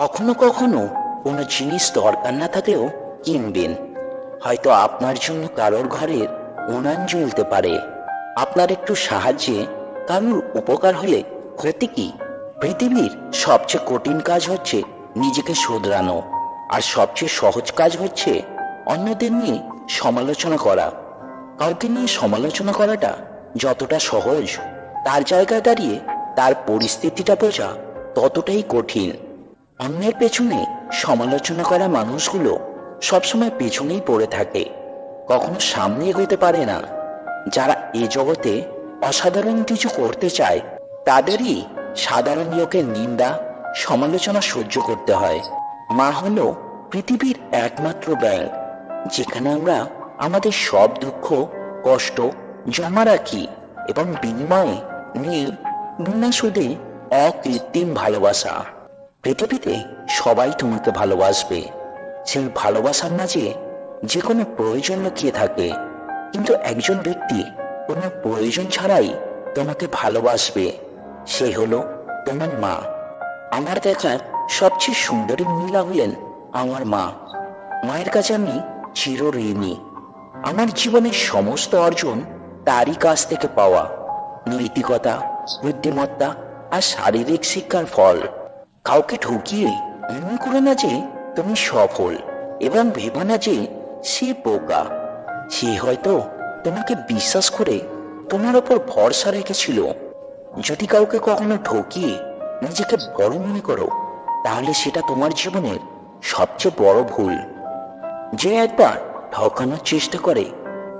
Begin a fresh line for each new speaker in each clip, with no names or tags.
কখনো কখনো কোনো জিনিস দরকার না থাকলেও কিনবেন। হয়তো আপনার জন্য কারোর ঘরের উনান জ্বলতে পারে। আপনার একটু সাহায্যে কারোর উপকার হলে ক্ষতি কি? পৃথিবীর সবচেয়ে কঠিন কাজ হচ্ছে নিজেকে শোধরানো। আর সবচেয়ে সহজ কাজ হচ্ছে অন্যদের নিয়ে সমালোচনা করা। কাউকে নিয়ে সমালোচনা করাটা যতটা সহজ, তার জায়গায় দাঁড়িয়ে তার পরিস্থিতিটা বোঝা ততটাই কঠিন। অন্যের পেছনে সমালোচনা করা মানুষগুলো সবসময় পেছনেই পড়ে থাকে। কখনো সামনে এগোতে পারে না। যারা এ জগতে অসাধারণ কিছু করতে চায়, তাদেরই সাধারণ লোকের নিন্দা, সমালোচনা সহ্য করতে হয়। মা হল পৃথিবীর একমাত্র ব্যাংক যেখানে আমরা আমাদের সব দুঃখ, কষ্ট জমা রাখি এবং বিনিময়ে নিয়ে বিনা সুদে অকৃত্রিম ভালোবাসা। পৃথিবীতে সবাই তোমাকে ভালোবাসবে। সেই ভালোবাসার মাঝে যে কোনো প্রয়োজন লুকিয়ে থাকে। কিন্তু একজন ব্যক্তি কোনো প্রয়োজন ছাড়াই তোমাকে ভালোবাসবে। সে হলো তোমার মা। আমার দেখা সবচেয়ে সুন্দরী মহিলা হলেন আমার মা। মায়ের কাছে আমি চির ঋণী। আমার জীবনের সমস্ত অর্জন তারই কাছ থেকে পাওয়া। নৈতিকতা, বুদ্ধিমত্তা আর শারীরিক শিক্ষার ফল। কাউকে ঠকিয়ে মনে করে না যে তুমি সফল এবং ভেবে না যে সে বোকা। সে হয়তো তোমাকে বিশ্বাস করে তোমার ওপর ভরসা রেখেছিল। যদি কাউকে কখনো ঠকিয়ে নিজেকে বড় মনে করো, তাহলে সেটা তোমার জীবনের সবচেয়ে বড় ভুল। যে একবার ঠকানোর চেষ্টা করে,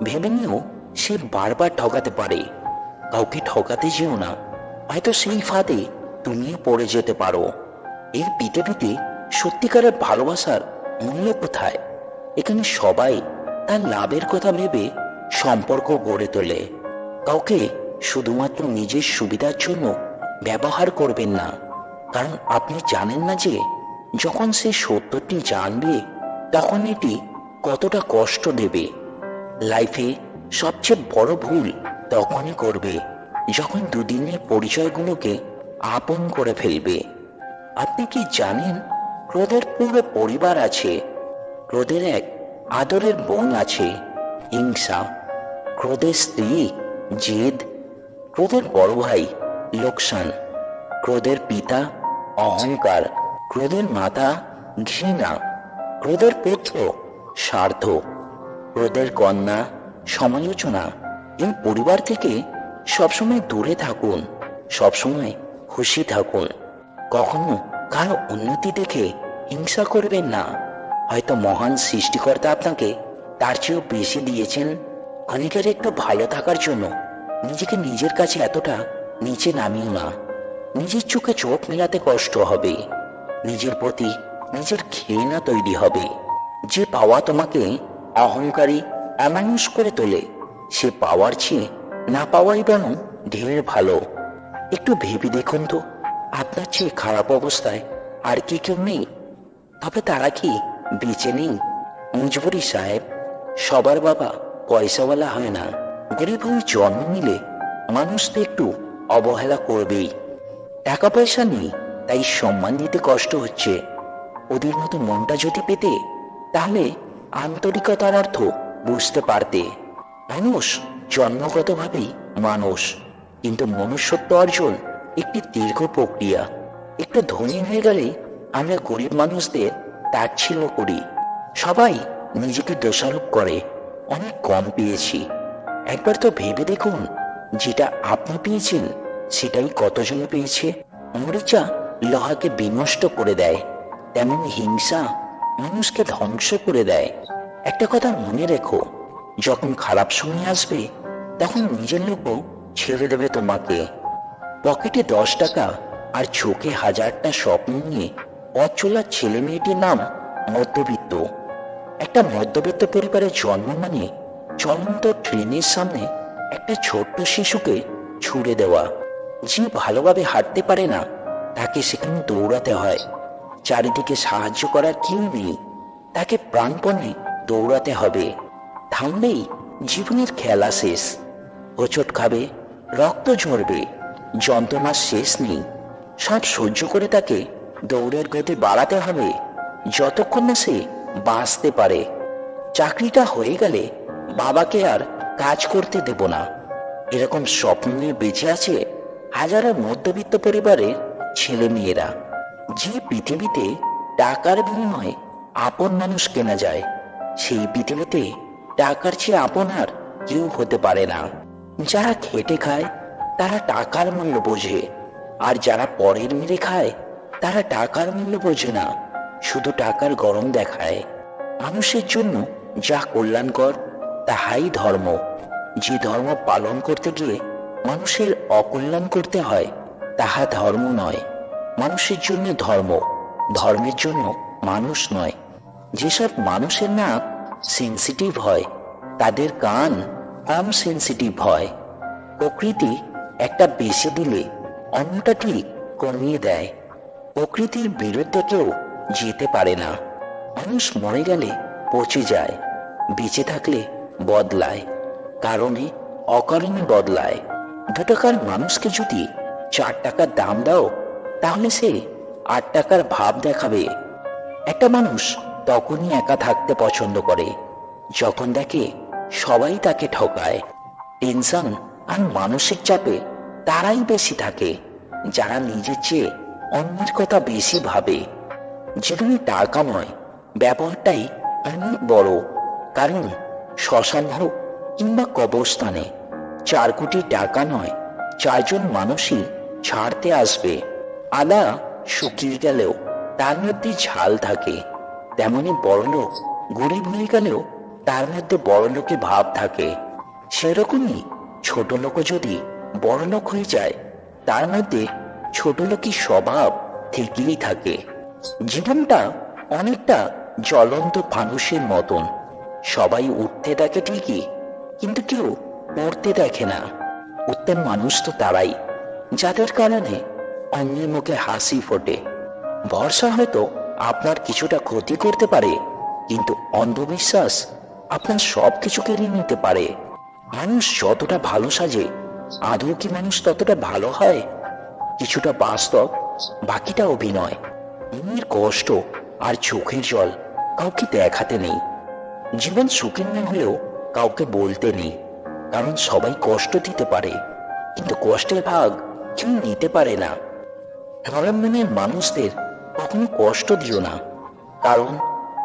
ভেবে নিও সে বারবার ঠকাতে পারে। কাউকে ঠকাতে যেও না, হয়তো সেই ফাঁদে তুমিও পড়ে যেতে পারো। পিঠে পিঠে সত্যিকারের ভালোবাসার মূল্য কোথায়? এখানে সবাই তার লাভের কথা ভেবে সম্পর্ক গড়ে তোলে। কাউকে শুধুমাত্র নিজের সুবিধার জন্য ব্যবহার করবেন না। কারণ আপনি জানেন না যে যখন সে সত্যটি জানবে, তখন এটি কতটা কষ্ট দেবে। লাইফে সবচেয়ে বড় ভুল তখনই করবে, যখন দুদিনের পরিচয়গুলোকে আপন করে ফেলবে। আপনি কি জানেন ক্রোধের পুরো পরিবার আছে? ক্রোধের এক আদরের বোন আছে, হিংসা, ক্রোধের স্ত্রী, জেদ, ক্রোধের বড় ভাই, লোকসান, ক্রোধের পিতা, অহংকার, ক্রোধের মাতা, ঘৃণা, ক্রোধের পুত্র, স্বার্থ, ক্রোধের কন্যা, সমালোচনা। এই পরিবার থেকে সবসময় দূরে থাকুন, সবসময় খুশি থাকুন। কখনো কারও উন্নতি দেখে হিংসা করবেন না। হয়তো মহান সৃষ্টিকর্তা আপনাকে তার চেয়েও বেশি দিয়েছেন। অনেকের একটু ভালো থাকার জন্য নিজেকে নিজের কাছে এতটা নিচে নামিও না। নিজের চোখে চোখ মেলাতে কষ্ট হবে। নিজের প্রতি নিজের ঘৃণা তৈরি হবে। যে পাওয়া তোমাকে অহংকারী অমানুষ করে তোলে, সে পাওয়ার চেয়ে না পাওয়াই বরং ঢের ভালো। একটু ভেবে দেখুন তো। আপনার চেয়ে খারাপ অবস্থায় আর কি কেউ নেই? তবে তারা কি বেঁচে নেই? মুজবুরি সাহেব, সবার বাবা পয়সাওয়ালা হয় না। গরিব হয়ে জন্ম নিলে মানুষ তো একটু অবহেলা করবেই। টাকা পয়সা নেই, তাই সম্মান দিতে কষ্ট হচ্ছে। ওদের মতো মনটা যদি পেতে, তাহলে আন্তরিকতার অর্থ বুঝতে পারতে। মানুষ জন্মগতভাবেই মানুষ, কিন্তু মনুষ্যত্ব অর্জন একটি দীর্ঘ প্রক্রিয়া। একটু ধনী হয়ে গেলে আমরা গরিব মানুষদের তাচ্ছিল্য করি। সবাই নিজেকে দোষারোপ করে। অনেক কম পেয়েছি। একবার তো ভেবে দেখুন, যেটা আপনি পেয়েছেন, সেটাই কতজন পেয়েছে? মরিচা লোহাকে বিনষ্ট করে দেয়, তেমন হিংসা মানুষকে ধ্বংস করে দেয়। একটা কথা মনে রেখো, যখন খারাপ সময় আসবে, তখন নিজের লোকও ছেড়ে দেবে তোমাকে। পকেটে দশ টাকা আর চোখে হাজারটা স্বপ্ন নিয়ে চলার ছেলে মেয়েটির নাম মধ্যবিত্ত। একটা মধ্যবিত্ত পরিবারের জন্ম মানে চলন্ত ট্রেনের সামনে একটা ছোট্ট শিশুকে ছুড়ে দেওয়া। যে ভালোভাবে হাঁটতে পারে না, তাকে সেখানে দৌড়াতে হয়। চারিদিকে সাহায্য করার কেউ নেই, তাকে প্রাণপণে দৌড়াতে হবে। থামলেই জীবনের খেলা শেষ। হোঁচট খাবে, রক্ত ঝরবে। যন্ত্রণার শেষ নেই। সব সহ্য করে তাকে দৌড়ের গতি বাড়াতে হবে, যতক্ষণ না সে বাঁচতে পারে। চাকরিটা হয়ে গেলে বাবাকে আর কাজ করতে দেব না। এরকম স্বপ্ন নিয়ে বেঁচে আছে হাজারো মধ্যবিত্ত পরিবারের ছেলে মেয়েরা যে পৃথিবীতে টাকার বিনিময়ে আপন মানুষ কেনা যায়, সেই পৃথিবীতে টাকার চেয়ে আপন আর কেউ হতে পারে না। যারা খেটে খায় তারা টাকার মূল্য বোঝে। আর যারা পরের মেরে খায়, তারা টাকার মূল্য বোঝে না, শুধু টাকার গরম দেখায়। মানুষের জন্য যা কল্যাণকর, তাহাই ধর্ম। যে ধর্ম পালন করতে গিয়ে মানুষের অকল্যাণ করতে হয়, তাহা ধর্ম নয়। মানুষের জন্য ধর্ম, ধর্মের জন্য মানুষ নয়। যেসব মানুষের নাক সেন্সিটিভ হয়, তাদের কান কম সেন্সিটিভ হয়। প্রকৃতি একটা বেছে দিলে অন্যটা ঠিক কমিয়ে দেয়? প্রকৃতির বিরুদ্ধে কেউ যেতে পারে না। মানুষ মরে গেলে পচে যায়, বেঁচে থাকলে বদলায়, কারণে অকারণে বদলায়। দু টাকার মানুষকে যদি চার টাকার দাম দাও, তাহলে সে আট টাকার ভাব দেখাবে। একটা মানুষ তখনই একা থাকতে পছন্দ করে, যখন দেখে সবাই তাকে ঠকায়। টেনশন আর মানসিক চাপে তারাই বেশি থাকে, যারা নিজের চেয়ে অন্যের কথা বেশি ভাবে। যেখানে টাকা নয়, ব্যবহারটাই অনেক বড়। কারণ শ্মশান হোক কিংবা কবরস্থানে চার কোটি টাকা নয়, চারজন মানুষই ছাড়তে আসবে। আদা শুকিয়ে গেলেও তার মধ্যে ঝাল থাকে। তেমনি বড়লোক গরিব হয়ে গেলেও তার মধ্যে বড়লোকে ভাব থাকে। সেরকমই ছোট লোকও যদি বড়লোক হয়ে যায়। তার মধ্যে ছোট লোকই স্বভাব থেকেই থাকে। জীবনটা অনেকটা জ্বলন্ত ফানুষের মতন। সবাই উঠতে দেখে ঠিকই, কিন্তু কেউ পড়তে দেখে না। উত্তম মানুষ তো তারাই, যাদের কারণে অন্যের মুখে হাসি ফোটে। ভরসা হয়তো আপনার কিছুটা ক্ষতি করতে পারে, কিন্তু অন্ধবিশ্বাস আপনার সব কিছু কেড়ে নিতে পারে। মানুষ যতটা ভালো সাজে আদৌ কি মানুষ ততটা ভালো হয়? কিছুটা বাস্তব, বাকিটা অভিনয়। মনের কষ্ট আর চোখের জল কাউকে দেখাতে নেই। জীবন সুখের না হলেও কাউকে বলতে নেই। কারণ সবাই কষ্ট দিতে পারে, কিন্তু কষ্টের ভাগ কেউ নিতে পারে না। নরম মানুষদের কখনো কষ্ট দিও না, কারণ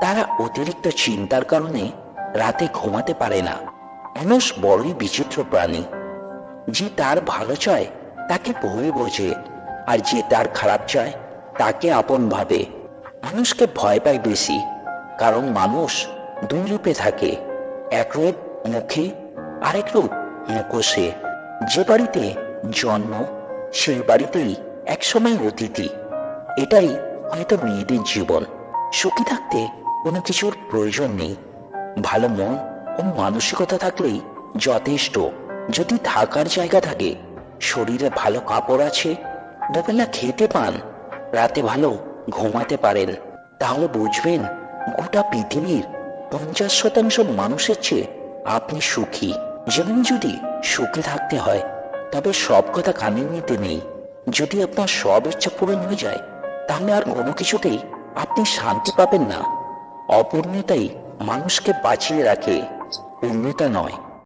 তারা অতিরিক্ত চিন্তার কারণে রাতে ঘুমাতে পারে না। মানুষ বড়ই বিচিত্র প্রাণী। যে তার ভালো চায়, তাকে বয়ে বোঝে। আর যে তার খারাপ চায়, তাকে আপন ভাবে। মানুষকে ভয় পায় বেশি, কারণ মানুষ দুই রূপে থাকে। এক রূপ মুখে, আরেক রূপ মুখোশে। যে বাড়িতে জন্ম, সেই বাড়িতেই একসময় অতিথি। এটাই হয়তো মেয়েদের জীবন। সুখী থাকতে কোনো কিছুর প্রয়োজন নেই। ভালো মন ও মানসিকতা থাকলেই যথেষ্ট। যদি থাকার জায়গা থাকে, শরীরে ভালো কাপড় আছে, দুবেলা খেতে পান, রাতে ভালো ঘুমাতে পারেন, তাহলে বুঝবেন গোটা পৃথিবীর পঞ্চাশ শতাংশ মানুষের চেয়ে আপনি সুখী। যেমন যদি সুখে থাকতে হয়, তবে সব কথা কানে নিতে নেই। যদি আপনার সব ইচ্ছা পূরণ হয়ে যায়, তাহলে আর কোনো কিছুতেই আপনি শান্তি পাবেন না। অপূর্ণতাই মানুষকে বাঁচিয়ে রাখে পূর্ণতা নয়।